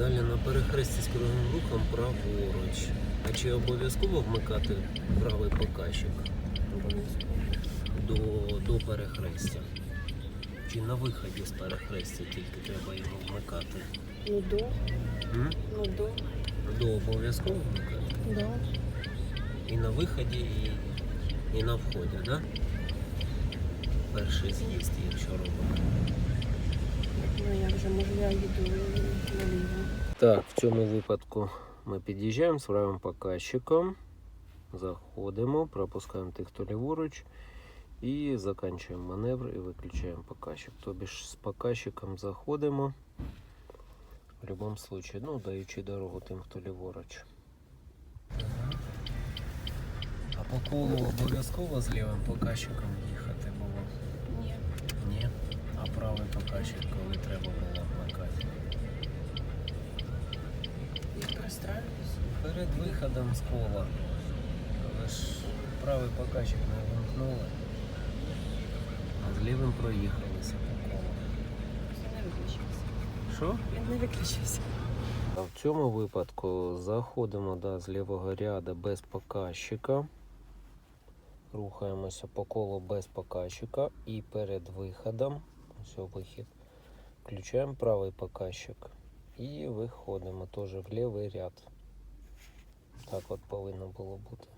Далі на перехресті з круговим рухом праворуч. А чи обов'язково вмикати правий показчик до, до перехрестя? Чи на виході з перехрестя тільки треба його вмикати? Ну до, М? ну до, До обов'язково вмикати? да. І на виході, і, і на вході, так? Да? Перший з'їзд, якщо робимо. Ну як же, може я їду. Так, в цьому випадку ми під'їжджаємо з правим показчиком, заходимо, пропускаємо тих, хто ліворуч, і закінчуємо маневр і виключаємо показчик. Тобі ж з показчиком заходимо. В будь-якому випадку, ну, даючи дорогу тим, хто ліворуч. А по колу обов'язково з лівим показчиком їхати було? Ні. Ні. А правий показчик, коли треба було вмикати? Я простраюсь. Перед виходом з кола. Але ж правий показчик не вимкнули. А з лівим проїхалися по колу. Він не виключився. Що? Він не виключився. А в цьому випадку заходимо да, з лівого ряду без показчика. Рухаємося по колу без показчика і перед виходом, ось вихід, включаємо правий показчик і виходимо теж в лівий ряд. Так от повинно було бути.